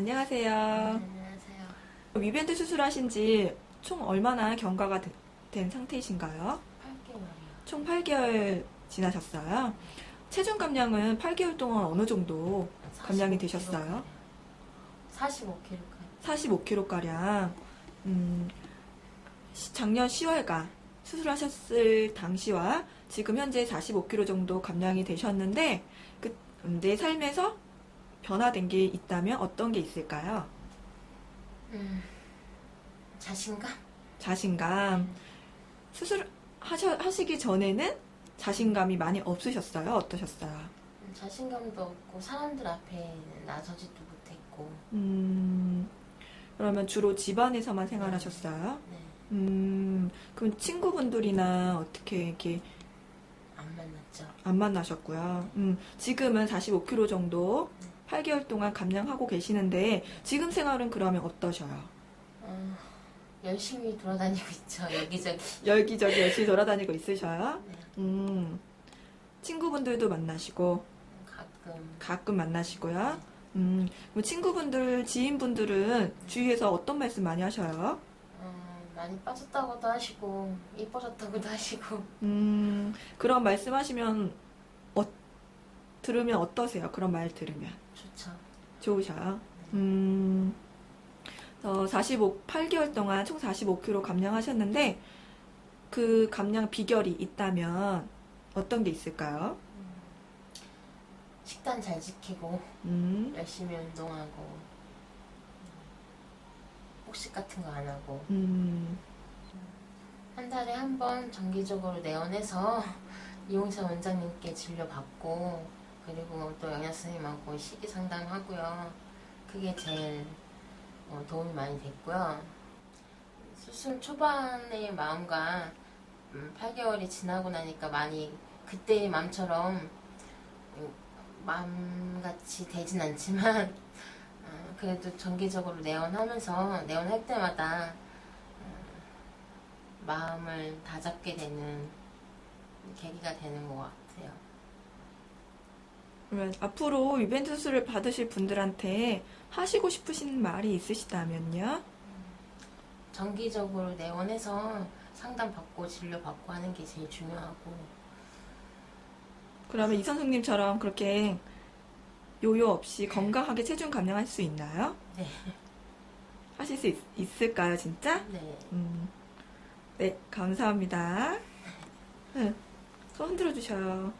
안녕하세요. 안녕하세요. 위밴드 수술하신 지 총 얼마나 경과가 되- 된 상태이신가요? 8개월이요. 총 8개월 지나셨어요. 체중 감량은 8개월 동안 어느 정도 감량이 되셨어요? 45kg까지. 45kg가량. 음, 시- 작년 10월가 수술하셨을 당시와 지금 현재 45kg 정도 감량이 되셨는데, 그, 음, 내 삶에서 변화된 게 있다면 어떤 게 있을까요? 음, 자신감? 자신감. 수술 하셔, 하시기 전에는 자신감이 많이 없으셨어요? 어떠셨어요? 음, 자신감도 없고 사람들 앞에 나서지도 못했고. 음, 그러면 주로 집안에서만 생활하셨어요? 네, 음, 그럼 친구분들이나 어떻게 이렇게 안 만났죠. 안 만나셨고요. 음, 지금은 45kg 정도 8개월 동안 감량하고 계시는데 지금 생활은 그러면 어떠셔요? 어, 열심히 돌아다니고 있죠. 여기저기. 열기저기 열심히 돌아다니고 있으셔요? 네, 음, 친구분들도 만나시고 가끔. 가끔 만나시고요. 음, 그럼 친구분들, 지인분들은 주위에서 어떤 말씀 많이 하셔요? 어, 많이 빠졌다고도 하시고, 이뻐졌다고도 하시고. 음, 그런 말씀하시면 어, 들으면 어떠세요? 그런 말 들으면 좋죠. 좋으셔요. 음, 어, 45, 8개월 동안 총 45kg 감량하셨는데 그 감량 비결이 있다면 어떤 게 있을까요? 식단 잘 지키고, 음, 열심히 운동하고, 폭식 같은 거 안 하고. 음, 한 달에 한 번 정기적으로 내원해서 이용사 원장님께 진료받고 그리고 또 영양 선생님하고 식이 상담하고요. 그게 제일 어, 도움이 많이 됐고요. 수술 초반의 마음과 음, 8개월이 지나고 나니까 많이 그때의 마음처럼 음, 마음같이 되진 않지만 어, 그래도 정기적으로 내원하면서 내원할 때마다 마음을 다잡게 되는 계기가 되는 것 같아요. 그러면 앞으로 위밴드 수술을 받으실 분들한테 하시고 싶으신 말이 있으시다면요? 정기적으로 내원해서 상담받고 진료받고 하는 게 제일 중요하고 그러면 이 선생님처럼 그렇게 요요 없이 건강하게 체중 감량할 수 있나요? 네, 하실 수 있, 을까요 진짜? 네, 음, 네, 감사합니다. 네, 손 흔들어 주셔요.